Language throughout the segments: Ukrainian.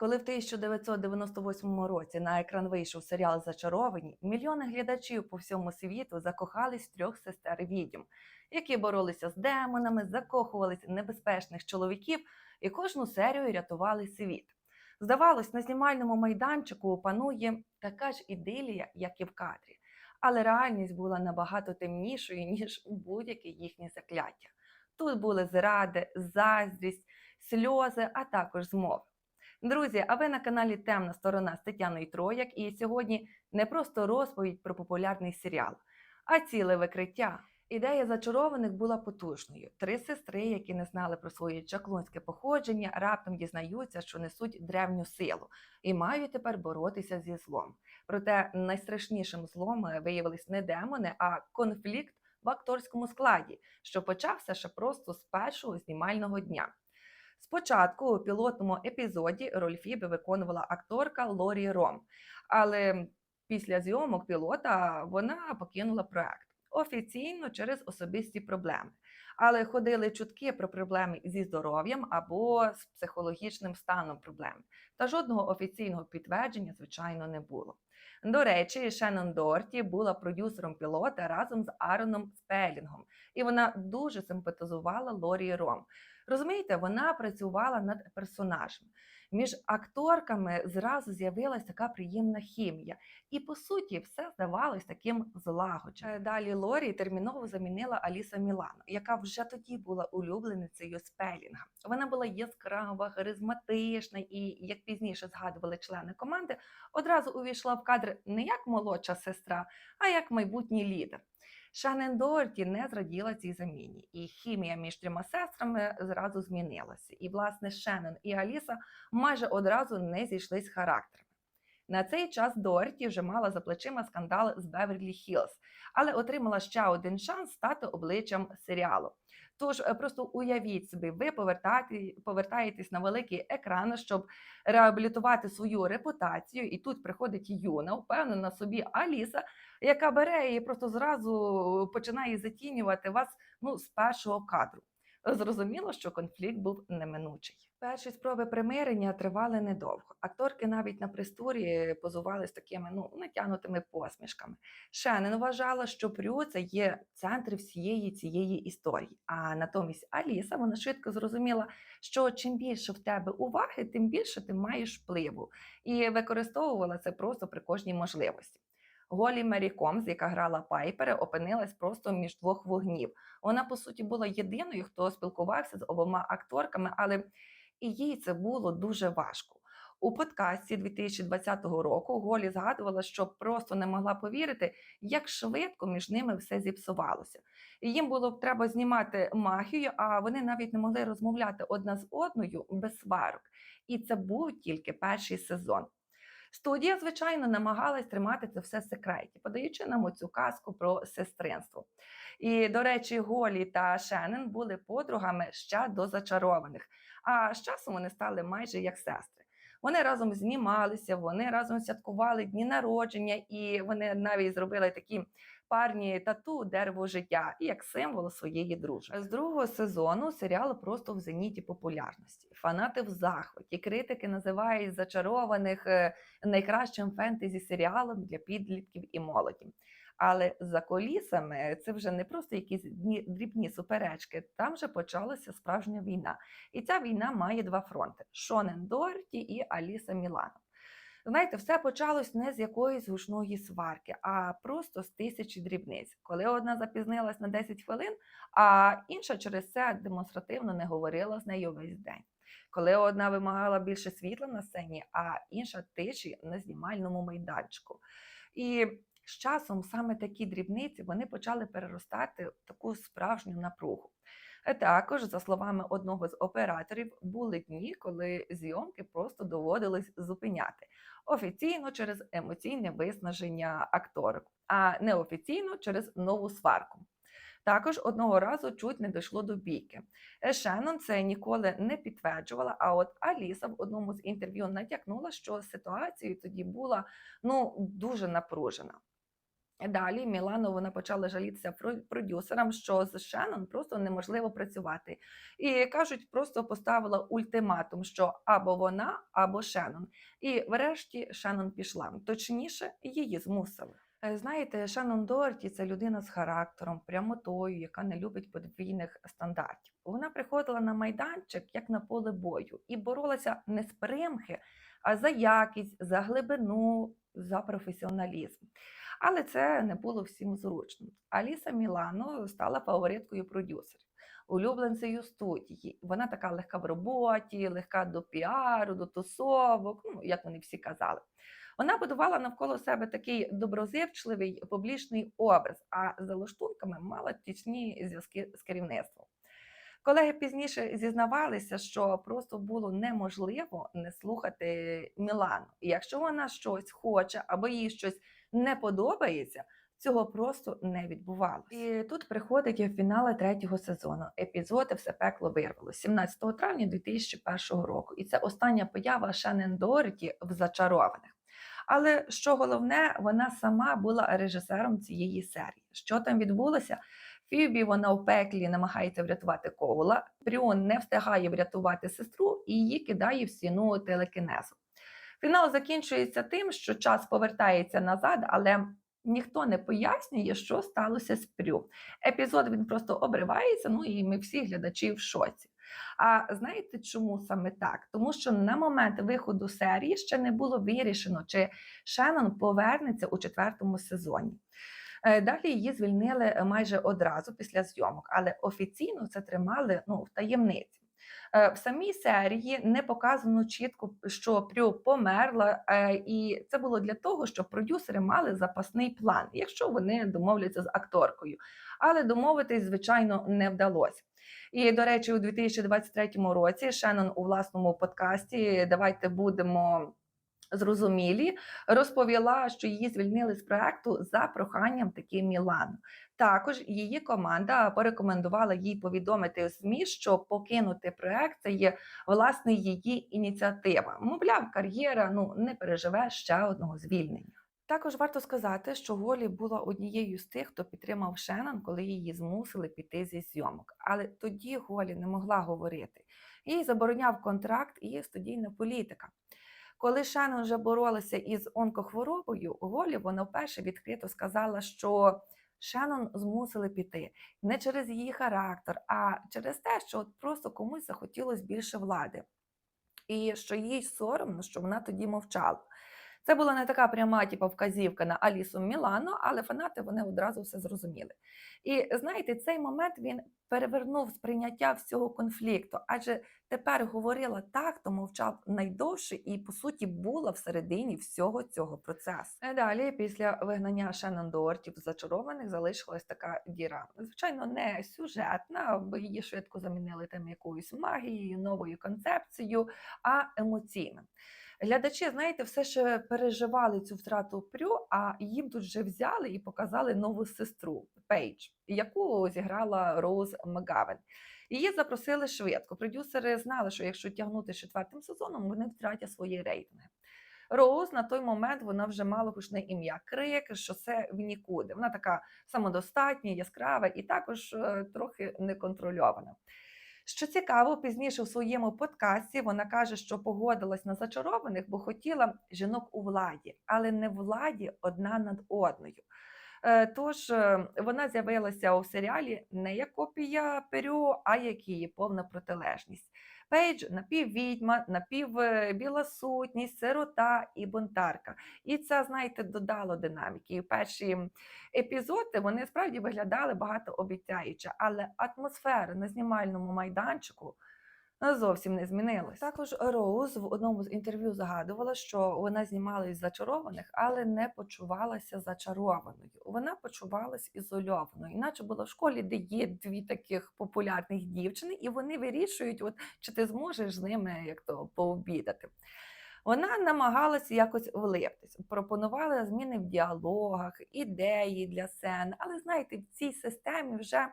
Коли в 1998 році на екран вийшов серіал Зачаровані, мільйони глядачів по всьому світу закохались в трьох сестер відьм, які боролися з демонами, закохувались в небезпечних чоловіків і кожну серію рятували світ. Здавалось, на знімальному майданчику панує така ж ідилія, як і в кадрі, але реальність була набагато темнішою, ніж будь-яке їхнє закляття. Тут були зради, заздрість, сльози, а також змови. Друзі, а ви на каналі Темна сторона з Тетяною Трояк, і сьогодні не просто розповідь про популярний серіал, а ціле викриття. Ідея зачарованих була потужною. Три сестри, які не знали про своє чаклунське походження, раптом дізнаються, що несуть древню силу і мають тепер боротися зі злом. Проте найстрашнішим злом виявились не демони, а конфлікт в акторському складі, що почався ще просто з першого знімального дня. Спочатку у пілотному епізоді роль Фіби виконувала акторка Лорі Ром, але після зйомок пілота вона покинула проект офіційно через особисті проблеми. Але ходили чутки про проблеми зі здоров'ям або з психологічним станом проблем. Та жодного офіційного підтвердження, звичайно, не було. До речі, Шеннон Дорті була продюсером пілота разом з Аароном Спелінгом, і вона дуже симпатизувала Лорі Ром. Розумієте, вона працювала над персонажем. Між акторками зразу з'явилася така приємна хімія, і по суті все здавалось таким злагодженим. Далі Лорі терміново замінила Аліса Мілано, яка вже тоді була улюбленицею Спелінга. Вона була яскрава, харизматична і, як пізніше згадували члени команди, одразу увійшла в кадр не як молодша сестра, а як майбутній лідер. Шанен Дорті не зраділа цій заміні, і хімія між трьома сестрами зразу змінилася. І, власне, Шеннон і Аліса майже одразу не зійшлись характерами. На цей час Дорті вже мала за плечима скандал з Беверлі Хілз, але отримала ще один шанс стати обличчям серіалу. Тож е, просто уявіть собі, ви повертаєте, повертаєтесь на великий екран, щоб реабілітувати свою репутацію, і тут приходить юна, впевнена собі Аліса, яка бере і просто зразу починає затінювати вас ну, з першого кадру. Зрозуміло, що конфлікт був неминучий. Перші спроби примирення тривали недовго. Акторки навіть на пристурі позували з такими ну натягнутими посмішками. Шенен вважала, що Прю це є центр всієї цієї історії. А натомість Аліса вона швидко зрозуміла, що чим більше в тебе уваги, тим більше ти маєш впливу, і використовувала це просто при кожній можливості. Голі Мері Комс, яка грала Пайпера, опинилась просто між двох вогнів. Вона, по суті, була єдиною, хто спілкувався з обома акторками, але і їй це було дуже важко. У подкасті 2020 року Голі згадувала, що просто не могла повірити, як швидко між ними все зіпсувалося. Їм було б треба знімати магію, а вони навіть не могли розмовляти одна з одною без сварок. І це був тільки перший сезон. Студія, звичайно, намагалась тримати це все в секреті, подаючи нам оцю казку про сестринство. І, до речі, Голі та Шеннен були подругами ще до зачарованих, а з часом вони стали майже як сестри. Вони разом знімалися, вони разом святкували дні народження, і вони навіть зробили такі парні тату дерево життя і як символ своєї дружби. З другого сезону серіал просто в зеніті популярності. Фанати в захваті, критики називають зачарованих е, найкращим фентезі серіалом для підлітків і молоді. Але за колісами це вже не просто якісь дрібні суперечки. Там вже почалася справжня війна. І ця війна має два фронти: Шонен Дорті і Аліса Мілано. Знаєте, все почалось не з якоїсь гучної сварки, а просто з тисячі дрібниць, коли одна запізнилась на 10 хвилин, а інша через це демонстративно не говорила з нею весь день. Коли одна вимагала більше світла на сцені, а інша тиші на знімальному майданчику. І з часом саме такі дрібниці вони почали переростати в таку справжню напругу. Е, Також, за словами одного з операторів, були дні, коли зйомки просто доводилось зупиняти офіційно через емоційне виснаження акторок, а неофіційно через нову сварку. Також одного разу чуть не дійшло до бійки. Е, Шеннон це ніколи не підтверджувала. А от Аліса в одному з інтерв'ю натякнула, що ситуація тоді була ну дуже напружена. Далі Мілану вона почала жалітися продюсерам, що з Шеннон просто неможливо працювати. І кажуть, просто поставила ультиматум, що або вона, або Шеннон. І врешті Шеннон пішла. Точніше, її змусили. Е, Знаєте, Шеннон Дорті це людина з характером, прямотою, яка не любить подвійних стандартів. Вона приходила на майданчик як на поле бою і боролася не з примхи, а за якість, за глибину, за професіоналізм. Але це не було всім зручно. Аліса Мілано стала фавориткою продюсерів, улюбленцею студії. Вона така легка в роботі, легка до піару, до тусовок, ну як вони всі казали. Вона будувала навколо себе такий доброзивчливий публічний образ, а за лаштунками мала тісні зв'язки з керівництвом. Колеги пізніше зізнавалися, що просто було неможливо не слухати Мілану. Якщо вона щось хоче або їй щось не подобається, цього просто не відбувалося. І тут приходить фінал третього сезону. Епізод все пекло вирвало 17 травня 2001 року. І це остання поява Шенен Доріті в зачарованих. Але що головне, вона сама була режисером цієї серії. Що там відбулося? Фібі вона в пеклі намагається врятувати Коула. Пріон не встигає врятувати сестру і її кидає в стіну телекінезу. Фінал закінчується тим, що час повертається назад, але ніхто не пояснює, що сталося з Прю. Епізод він просто обривається, ну і ми всі глядачі в шоці. А знаєте, чому саме так? Тому що на момент виходу серії ще не було вирішено, чи Шеннон повернеться у четвертому сезоні. Е, Далі її звільнили майже одразу після зйомок, але офіційно це тримали ну, в таємниці. Е, В самій серії не показано чітко, що Прю померла, е, і це було для того, щоб продюсери мали запасний план, якщо вони домовляться з акторкою. Але домовитись, звичайно, не вдалося. І, до речі, у 2023 році Шеннон у власному подкасті Давайте будемо зрозумілі розповіла, що її звільнили з проекту за проханням таки Мілану. Також її команда порекомендувала їй повідомити у ЗМІ, що покинути проект це є власне її ініціатива. Мовляв, кар'єра ну не переживе ще одного звільнення. Також варто сказати, що Голі була однією з тих, хто підтримав Шеннон, коли її змусили піти зі зйомок. Але тоді Голі не могла говорити. Їй забороняв контракт і студійна політика. Коли Шеннон вже боролася із онкохворобою, Голі вона вперше відкрито сказала, що Шеннон змусили піти не через її характер, а через те, що от просто комусь захотілося більше влади. І що їй соромно, що вона тоді мовчала. Це була не така пряма, типу, вказівка на Алісу Мілано, але фанати вони одразу все зрозуміли. І знаєте, цей момент він перевернув сприйняття всього конфлікту, адже тепер говорила та, хто мовчав найдовше, і по суті була всередині всього цього процесу. Е, Далі, після вигнання Шеннон Дортів з зачарованих, залишилась така діра. Звичайно, не сюжетна, бо її швидко замінили там якоюсь магією, новою концепцією, а емоційна. Глядачі, знаєте, все ще переживали цю втрату Прю, а їм тут вже взяли і показали нову сестру Пейдж, яку зіграла Роуз Макгавен. Її запросили швидко. Продюсери знали, що якщо тягнути четвертим сезоном, вони втратять свої рейтинги. Роуз на той момент вона вже мала гучне ім'я Крик, що це в нікуди. Вона така самодостатня, яскрава і також е, трохи неконтрольована. Що цікаво, пізніше в своєму подкасті вона каже, що погодилась на зачарованих, бо хотіла жінок у владі, але не владі одна над одною. Е, Тож е, вона з'явилася у серіалі не як копія Перю, а як її повна протилежність. Пейдж напіввідьма, напівбіла сутність, сирота і бунтарка. І це, знаєте, додало динаміки. І перші епізоди вони справді виглядали багатообіцяюче, але атмосфера на знімальному майданчику е, зовсім не змінилась. Також Роуз в одному з інтерв'ю загадувала, що вона знімалась зачарованих, але не почувалася зачарованою. Вона почувалась ізольованою, іначе була в школі, де є дві таких популярних дівчини, і вони вирішують, от чи ти зможеш з ними як то пообідати. Вона намагалася якось влиптись, пропонувала зміни в діалогах, ідеї для сцен. Але знаєте, в цій системі вже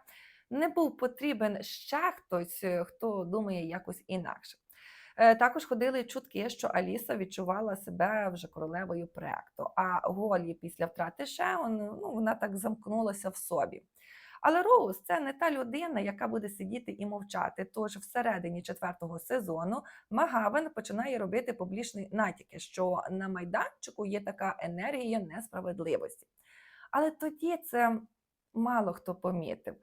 не був потрібен ще хтось, е, хто думає якось інакше. Е, Також ходили чутки, що Аліса відчувала себе вже королевою проекту. А Голі після втрати Шеон, ну вона так замкнулася в собі. Але Роуз це не та людина, яка буде сидіти і мовчати. Тож всередині четвертого сезону Магавен починає робити публічні натяки, що на майданчику є така енергія несправедливості. Але тоді це мало хто помітив.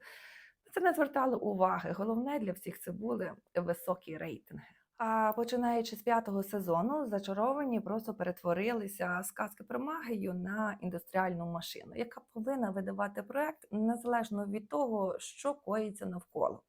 Це не звертало уваги. Головне для всіх це були високі рейтинги. А починаючи з п'ятого сезону, зачаровані просто перетворилися з казки про магію на індустріальну машину, яка повинна видавати проект незалежно від того, що коїться навколо.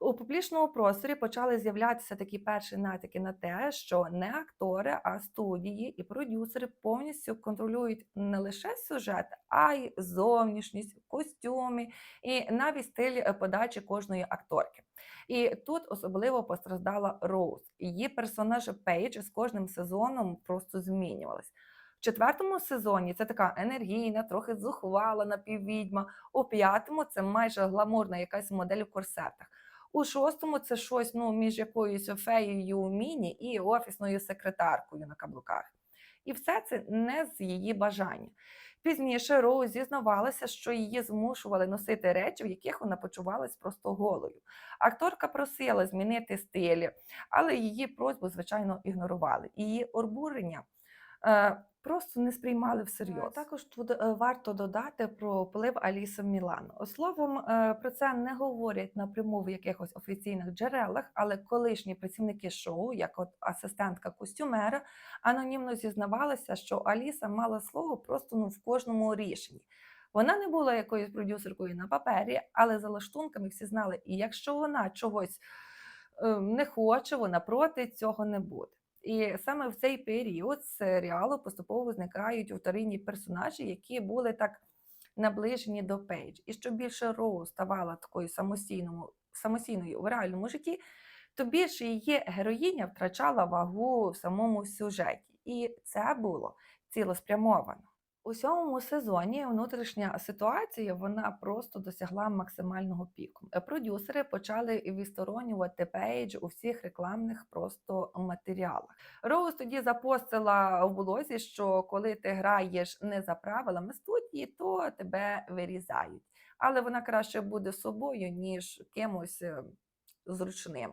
У публічному просторі почали з'являтися такі перші натяки на те, що не актори, а студії і продюсери повністю контролюють не лише сюжет, а й зовнішність, костюми і навіть стиль е, подачі кожної акторки. І тут особливо постраждала Роуз. Її персонаж Пейдж з кожним сезоном просто змінювалась. В четвертому сезоні це така енергійна, трохи зухвала напіввідьма. У п'ятому це майже гламурна якась модель в корсетах. У шостому це щось ну, між якоюсь феєю міні і офісною секретаркою на каблуках. І все це не з її бажання. Пізніше Роуз зізнавалася, що її змушували носити речі, в яких вона почувалась просто голою. Акторка просила змінити стилі, але її просьбу, звичайно, ігнорували. Її обурення просто не сприймали всерйоз. Також тут е, варто додати про вплив Аліси в Мілану. Словом, е, про це не говорять напряму в якихось офіційних джерелах, але колишні працівники шоу, як от асистентка костюмера, анонімно зізнавалися, що Аліса мала слово просто ну, в кожному рішенні. Вона не була якоюсь продюсеркою на папері, але за лаштунками всі знали, і якщо вона чогось е, не хоче, вона проти цього не буде. І саме в цей період серіалу поступово зникають вторинні персонажі, які були так наближені до Пейдж. І що більше Роу ставала такою самостійною, самостійною у реальному житті, то більше її героїня втрачала вагу в самому сюжеті. І це було цілеспрямовано. У сьомому сезоні внутрішня ситуація вона просто досягла максимального піку. Е, Продюсери почали відсторонювати Пейдж у всіх рекламних просто матеріалах. Роуз тоді запостила в блозі, що коли ти граєш не за правилами студії, то тебе вирізають. Але вона краще буде собою, ніж кимось е, зручним.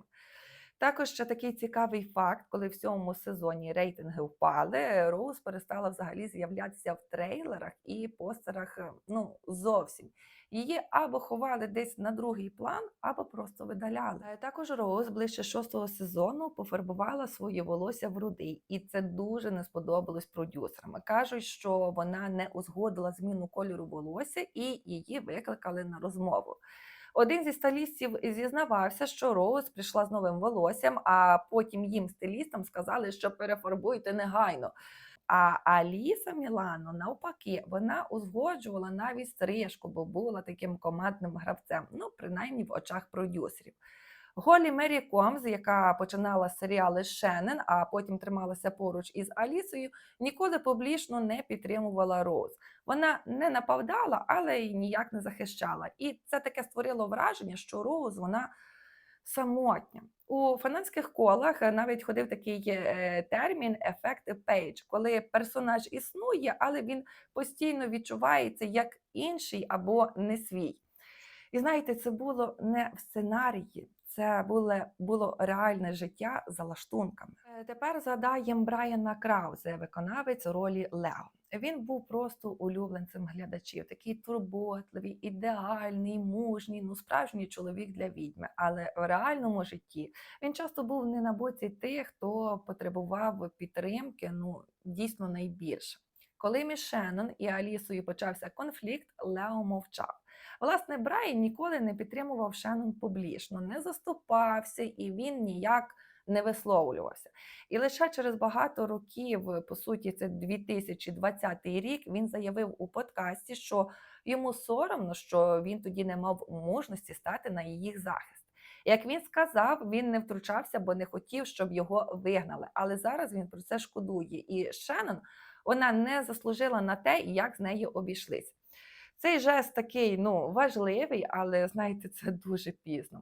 Також ще такий цікавий факт, коли в сьомому сезоні рейтинги впали, Роуз перестала взагалі з'являтися в трейлерах і постерах е, ну, зовсім. Її або ховали десь на другий план, або просто видаляли. Е, Також Роуз ближче шостого сезону пофарбувала своє волосся в рудий, і це дуже не сподобалось продюсерам. Кажуть, що вона не узгодила зміну кольору волосся і її викликали на розмову. Один зі стилістів зізнавався, що Роуз прийшла з новим волоссям, а потім їм стилістам сказали, що перефарбуйте негайно. А Аліса Мілано, навпаки, вона узгоджувала навіть стрижку, бо була таким командним гравцем, ну принаймні в очах продюсерів. Голі Мері Комз, яка починала серіали з Шеннон, а потім трималася поруч із Алісою, ніколи публічно не підтримувала Роуз. Вона не нападала, але й ніяк не захищала. І це таке створило враження, що Роуз вона самотня. У фанатських колах навіть ходив такий е, термін ефект пейдж, коли персонаж існує, але він постійно відчувається як інший або не свій. І знаєте, це було не в сценарії, це було, було реальне життя за лаштунками. Е, Тепер згадаємо Брайана Краузе, виконавець ролі Лео. Він був просто улюбленцем глядачів, такий турботливий, ідеальний, мужній, ну справжній чоловік для відьми. Але в реальному житті він часто був не на боці тих, хто потребував підтримки, ну дійсно найбільше. Коли між і Алісою почався конфлікт, Лео мовчав. Власне, Брайан ніколи не підтримував Шеннон публічно, не заступався і він ніяк не висловлювався. І лише через багато років, по суті, це 2020 рік, він заявив у подкасті, що йому соромно, що він тоді не мав мужності стати на її захист. Як він сказав, він не втручався, бо не хотів, щоб його вигнали. Але зараз він про це шкодує. І Шеннон вона не заслужила на те, як з нею обійшлись. Цей жест такий ну, важливий, але знаєте, це дуже пізно.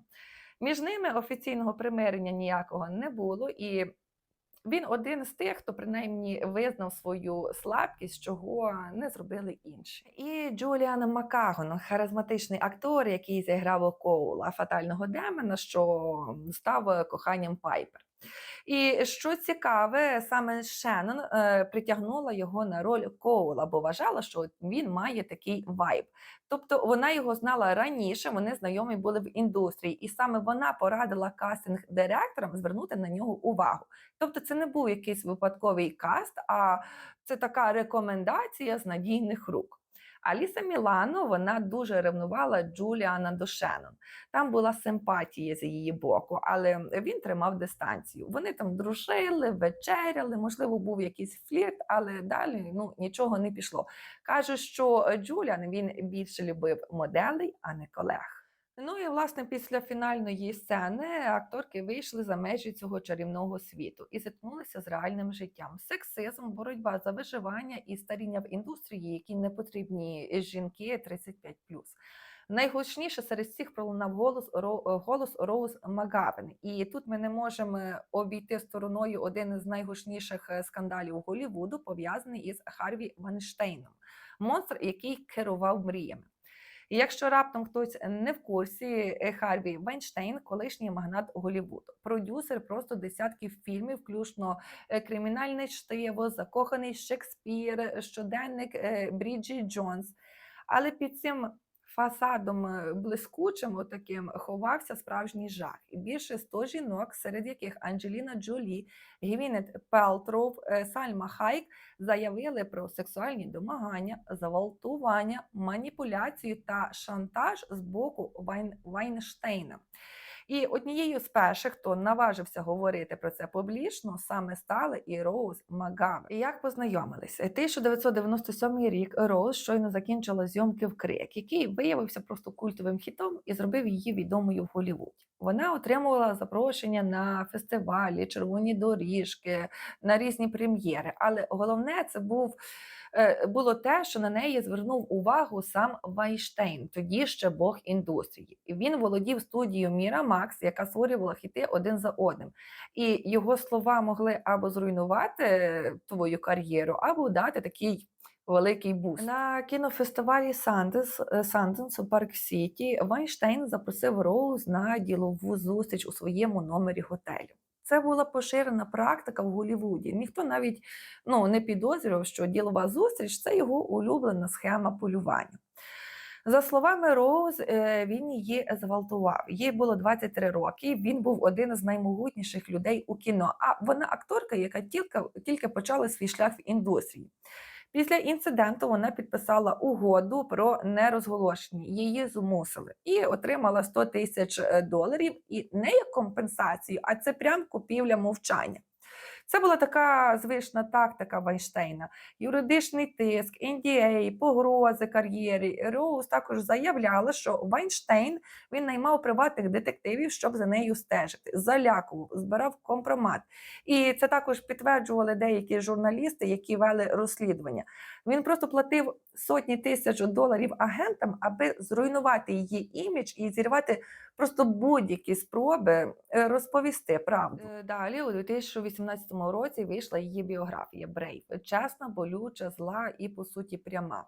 Між ними офіційного примирення ніякого не було, і він один з тих, хто принаймні визнав свою слабкість, чого не зробили інші. І Джуліан Макагон, харизматичний актор, який зіграв Коула, фатального демона, що став коханням Пайпер. І що цікаве, саме Шеннон е, притягнула його на роль Коула, бо вважала, що він має такий вайб. Тобто вона його знала раніше, вони знайомі були в індустрії, і саме вона порадила кастинг-директорам звернути на нього увагу. Тобто, це не був якийсь випадковий каст, а це така рекомендація з надійних рук. Аліса Мілано вона дуже ревнувала Джуліана до. Там була симпатія з її боку, але він тримав дистанцію. Вони там дружили, вечеряли, можливо, був якийсь флірт, але далі ну, нічого не пішло. Каже, що Джуліан він більше любив моделей, а не колег. Ну і власне після фінальної сцени акторки вийшли за межі цього чарівного світу і зіткнулися з реальним життям. Сексизм, боротьба за виживання і старіння в індустрії, які не потрібні жінки 35+. Найгучніше серед всіх пролунав голос голос Роуз Магавен. І тут ми не можемо обійти стороною один із найгучніших скандалів Голлівуду, пов'язаний із Харві Ванштейном, монстр, який керував мріями. І якщо раптом хтось не в курсі, е, Харві Вайнштейн, колишній магнат Голівуд, продюсер просто десятків фільмів, включно е, кримінальне чтиво, закоханий Шекспір, щоденник е, Бріджі Джонс. Але під цим фасадом е, блискучим, отаким, ховався справжній жах. І більше 100 жінок, серед яких Анджеліна Джолі, Гвінет Пелтроу, е, Сальма Хайк заявили про сексуальні домагання, зґвалтування, маніпуляцію та шантаж з боку Вайн... Вайнштейна. І однією з перших, хто наважився говорити про це публічно, саме стала і Роуз Магаве. І як познайомилися? 1997 рік Роуз щойно закінчила зйомки в Крик, який виявився просто культовим хітом і зробив її відомою в Голлівуді. Вона отримувала запрошення на фестивалі, червоні доріжки, на різні прем'єри. Але головне це був було те, що на неї звернув увагу сам Вайштейн, тоді ще бог індустрії. Він володів студією Міра Макс, яка створювала хіти один за одним. І його слова могли або зруйнувати твою кар'єру, або дати такий. Великий буст. На кінофестивалі Санденс, Санденс у Парк Сіті Вайнштейн запросив Роуз на ділову зустріч у своєму номері готелю. Це була поширена практика в Голівуді. Ніхто навіть ну, не підозрював, що ділова зустріч це його улюблена схема полювання. За словами Роуз, е, він її зґвалтував. Їй було 23 роки. Він був один з наймогутніших людей у кіно. А вона акторка, яка тільки, тільки почала свій шлях в індустрії. Після інциденту вона підписала угоду про нерозголошення. Її змусили і отримала 100 тисяч е, доларів. І не як компенсацію, а це прям купівля мовчання. Це була така звична тактика Вайнштейна. Юридичний тиск, NDA, погрози кар'єрі. Роуз також заявляла, що Вайнштейн він наймав приватних детективів, щоб за нею стежити, залякував, збирав компромат. І це також підтверджували деякі журналісти, які вели розслідування. Він просто платив сотні тисяч доларів агентам, аби зруйнувати її імідж і зірвати просто будь-які спроби е, розповісти правду. Е, Далі, у 2018 році, вийшла її біографія Брейв. Чесна, болюча, зла і по суті пряма.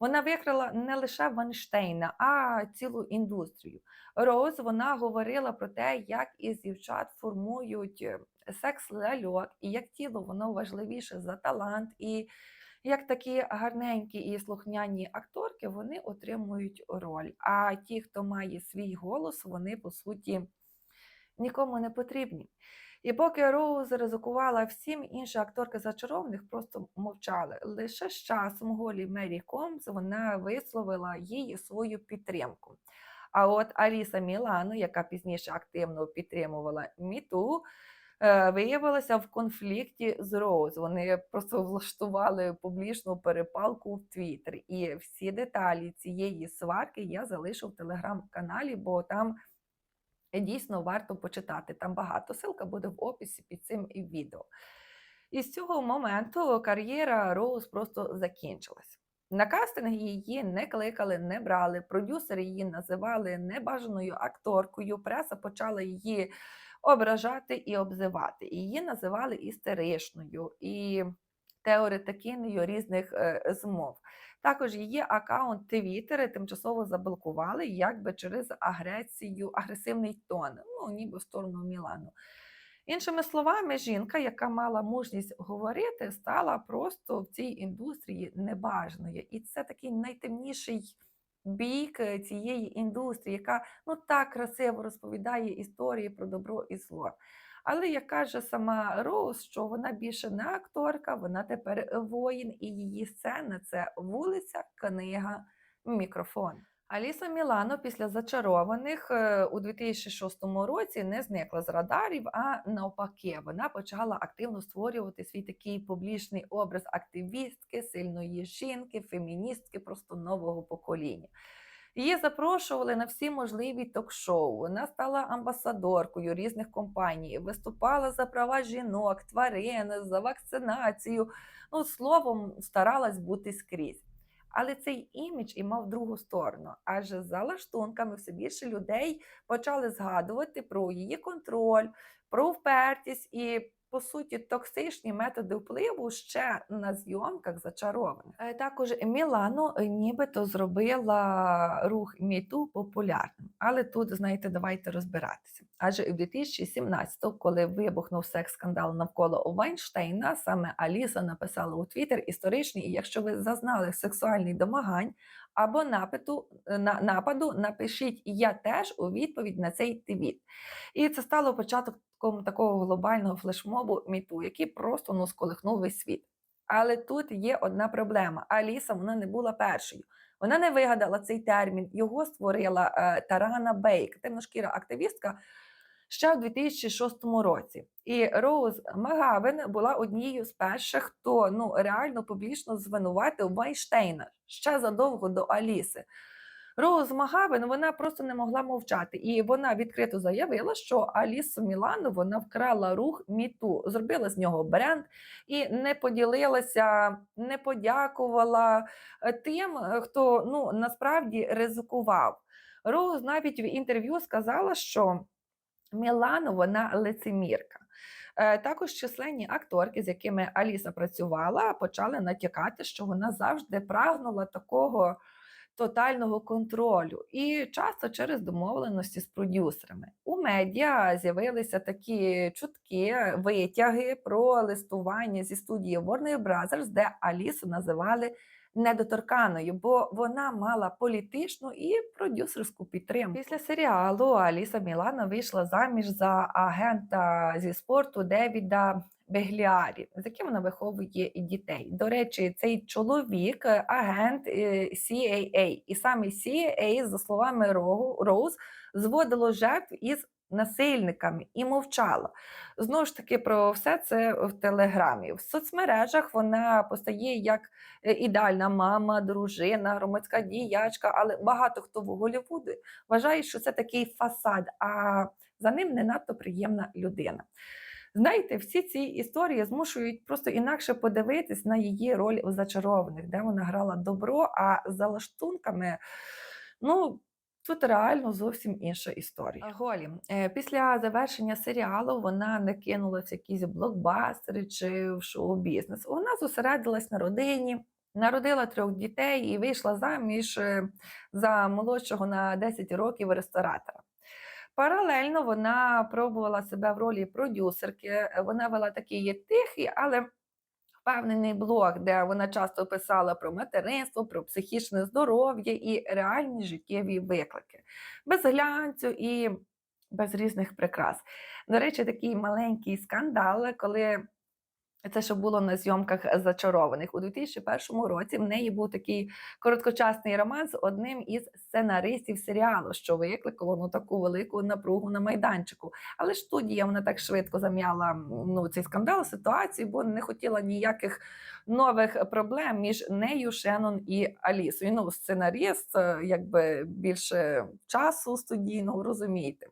Вона викрила не лише Ванштейна, а цілу індустрію. Роуз вона говорила про те, як із дівчат формують е, секс ляльок, і як тіло воно важливіше за талант, і як такі гарненькі і слухняні акторки, вони отримують роль. А ті, хто має свій голос, вони по суті нікому не потрібні. І поки Роуз ризикувала всім, інші акторки зачарованих просто мовчали. Лише з часом голі Мері Комс вона висловила їй свою підтримку. А от Аліса Мілано, яка пізніше активно підтримувала Міту, виявилася в конфлікті з Роуз. Вони просто влаштували публічну перепалку в Твіттері. І всі деталі цієї сварки я залишу в телеграм-каналі, бо там дійсно варто почитати. Там багато. Ссылка буде в описі під цим відео. І з цього моменту кар'єра Роуз просто закінчилась. На кастинг її не кликали, не брали. Продюсери її називали небажаною акторкою. Преса почала її ображати і обзивати. Її називали істеричною і теоретикиною різних е, змов. Також її аккаунт Твіттери тимчасово заблокували, якби через агресію, агресивний тон, ну ніби в сторону Мілану. Іншими словами, жінка, яка мала мужність говорити, стала просто в цій індустрії небажаною. І це такий найтемніший бік е, цієї індустрії, яка ну так красиво розповідає історії про добро і зло. Але як каже сама Роуз, що вона більше не акторка, вона тепер воїн, і її сцена це вулиця, книга, мікрофон. Аліса Мілано після зачарованих е, у 2006 році не зникла з радарів, а навпаки, вона почала активно створювати свій такий публічний образ активістки, сильної жінки, феміністки, просто нового покоління. Її запрошували на всі можливі ток-шоу. Вона стала амбасадоркою різних компаній, виступала за права жінок, тварин, за вакцинацію. Ну, словом, старалась бути скрізь. Але цей імідж і мав другу сторону. Адже за лаштунками все більше людей почали згадувати про її контроль, про впертість і, по суті, токсичні методи впливу ще на зйомках зачарованих. Е, Також Мілано е, нібито зробила рух Міту популярним. Але тут, знаєте, давайте розбиратися. Адже у 2017-му, коли вибухнув секс-скандал навколо Вайнштейна, саме Аліса написала у Твіттер історичний, і якщо ви зазнали сексуальний домагань або напиту, на, нападу, напишіть я теж у відповідь на цей твіт. І це стало початком такого глобального флешмобу Міту, який просто ну, сколихнув весь світ. Але тут є одна проблема: Аліса вона не була першою. Вона не вигадала цей термін, його створила е, Тарана Бейк, темношкіра активістка ще у 2006 році. І Роуз Магавен була однією з перших, хто ну реально публічно звинуватив Вайнштейна ще задовго до Аліси. Роуз Магавен вона просто не могла мовчати, і вона відкрито заявила, що Алісу Мілану вона вкрала рух міту, зробила з нього бренд і не поділилася, не подякувала е, тим, е, хто ну насправді ризикував. Роуз навіть в інтерв'ю сказала, що Мілану вона лицемірка. Е, Також численні акторки, з якими Аліса працювала, почали натякати, що вона завжди прагнула такого тотального контролю, і часто через домовленості з продюсерами. У медіа з'явилися такі чутки, витяги про листування зі студії Warner Brothers, де Алісу називали недоторканою, бо вона мала політичну і продюсерську підтримку. Після серіалу Аліса Мілана вийшла заміж за агента зі спорту Девіда Бегліарі, з яким вона виховує дітей. До речі, цей чоловік агент е, CAA. І саме CAA, за словами Роуз, зводило жертв із насильниками і мовчало. Знову ж таки, про все це в телеграмі. В соцмережах вона постає як е, ідеальна мама, дружина, громадська діячка, але багато хто в Голлівуді вважає, що це такий фасад, а за ним не надто приємна людина. Знаєте, всі ці історії змушують просто інакше подивитись на її роль у зачарованих, де вона грала добро, а за лаштунками, ну. Тут реально зовсім інша історія. Голі е, після завершення серіалу вона не кинулася в якісь блокбастери чи в шоу-бізнес. Вона зосередилась на родині, народила трьох дітей і вийшла заміж е, за молодшого на 10 років ресторатора. Паралельно вона пробувала себе в ролі продюсерки. е, Вона вела такий є тихий, але впевнений блог, де вона часто писала про материнство, про психічне здоров'я і реальні життєві виклики, без глянцю і без різних прикрас. До речі, такий маленький скандал, коли це ще було на зйомках зачарованих. У 2001 році в неї був такий короткочасний роман з одним із сценаристів серіалу, що викликало ну, таку велику напругу на майданчику. Але ж студія вона так швидко зам'яла ну, цей скандал, ситуацію, бо не хотіла ніяких нових проблем між нею, Шеннон і Алісою. Ну, сценарист, е, якби більше часу студійного, розумієте.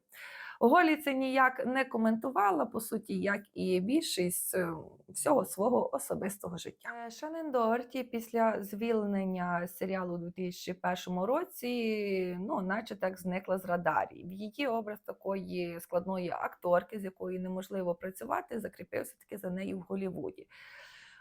Голі це ніяк не коментувала, по суті, як і більшість е, всього свого особистого життя. Е, Шанен Доерті після звільнення серіалу у 2001 році, ну, наче так зникла з радарів. Її образ такої складної акторки, з якою неможливо працювати, закріпився таки за нею в Голлівуді.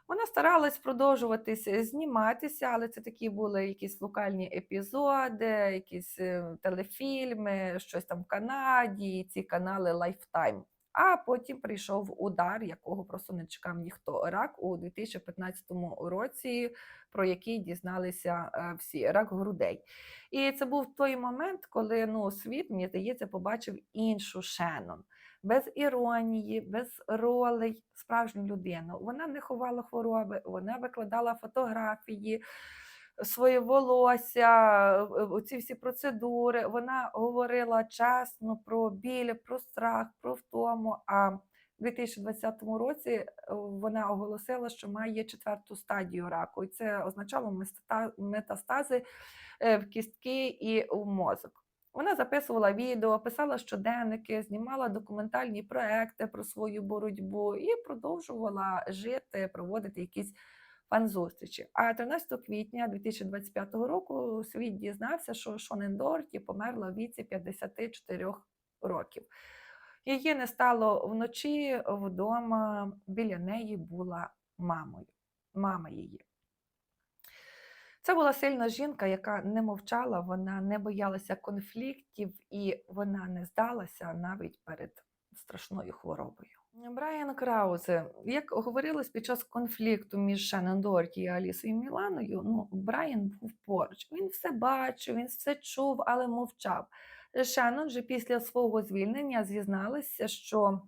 Вона старалась продовжуватися зніматися, але це такі були якісь локальні епізоди, якісь е, телефільми, щось там в Канаді, ці канали Lifetime. А потім прийшов удар, якого просто не чекав ніхто. Рак у 2015 році, про який дізналися е, всі рак грудей. І це був той момент, коли ну, світ, мені здається, побачив іншу Шеннон без іронії, без ролей, справжню людину. Вона не ховала хвороби, вона викладала фотографії, своє волосся, ці всі процедури. Вона говорила чесно про біль, про страх, про втому. А у 2020 році е, вона оголосила, що має четверту стадію раку, і це означало метастази е, в кістки і в мозок. Вона записувала відео, писала щоденники, знімала документальні проекти про свою боротьбу і продовжувала жити, проводити якісь фан-зустрічі. А 13 квітня 2025 року світ дізнався, що Шонен Дорті померла в віці 54 років. Її не стало вночі вдома, біля неї була мамою, мама її. Це була сильна жінка, яка не мовчала, вона не боялася конфліктів і вона не здалася навіть перед страшною хворобою. Брайан Краузе, як говорилось під час конфлікту між Шеннон Дорті і Алісою Міланою, ну Брайан був поруч. Він все бачив, він все чув, але мовчав. Шеннон же після свого звільнення зізналася, що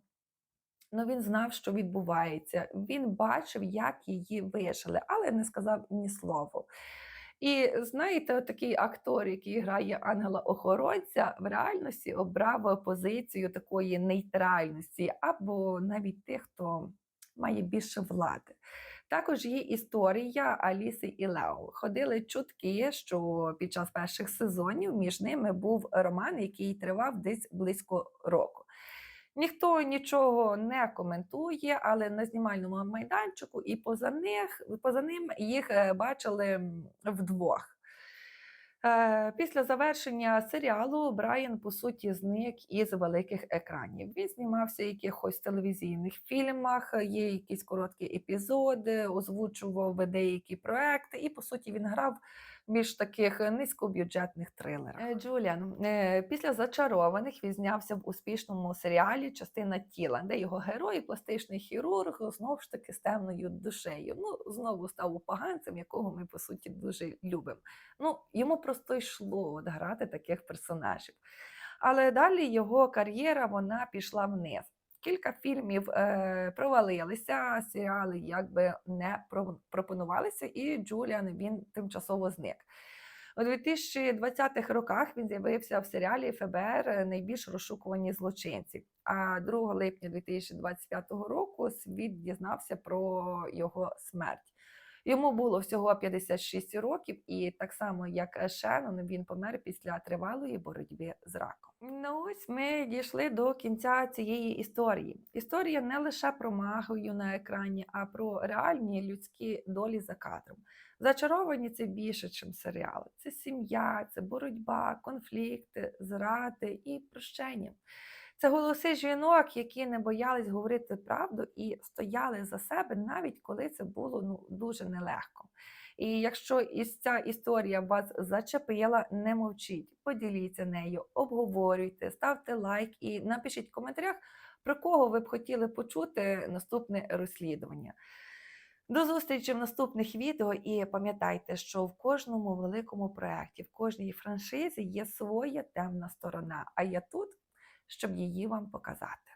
ну, він знав, що відбувається. Він бачив, як її вижили, але не сказав ні слова. І знаєте, такий актор, який грає ангела-охоронця, в реальності обрав позицію такої нейтральності, або навіть тих, хто має більше влади. Також є історія Аліси і Лео. Ходили чутки, що під час перших сезонів між ними був роман, який тривав десь близько року. Ніхто нічого не коментує, але на знімальному майданчику і поза них, поза ним їх е, бачили вдвох. Е, Після завершення серіалу Брайан, по суті, зник із великих екранів. Він знімався в якихось телевізійних фільмах, є якісь короткі епізоди, озвучував деякі проекти, і, по суті, він грав більш таких низькобюджетних трилерах. Е, Джуліан, е, після зачарованих він знявся в успішному серіалі Частина тіла, де його герой, пластичний хірург, знову ж таки з темною душею. Ну, знову став упаганцем, якого ми, по суті, дуже любимо. Ну, йому просто йшло от грати таких персонажів. Але далі його кар'єра вона пішла вниз. Кілька фільмів е, провалилися, серіали якби не пропонувалися, і Джуліан він тимчасово зник. У 2020-х роках він з'явився в серіалі ФБР Найбільш розшукувані злочинці. А 2 липня 2025 року світ дізнався про його смерть. Йому було всього 56 років, і так само як Шеннон, він помер після тривалої боротьби з раком. Ну ось ми дійшли до кінця цієї історії. Історія не лише про магію на екрані, а про реальні людські долі за кадром. Зачаровані це більше, ніж серіали. Це сім'я, це боротьба, конфлікти, зради і прощення. Це голоси жінок, які не боялись говорити правду і стояли за себе, навіть коли це було ну, дуже нелегко. І якщо ця історія вас зачепила, не мовчіть, поділіться нею, обговорюйте, ставте лайк і напишіть в коментарях, про кого ви б хотіли почути наступне розслідування. До зустрічі в наступних відео і пам'ятайте, що в кожному великому проєкті, в кожній франшизі є своя темна сторона, а я тут, щоб її вам показати.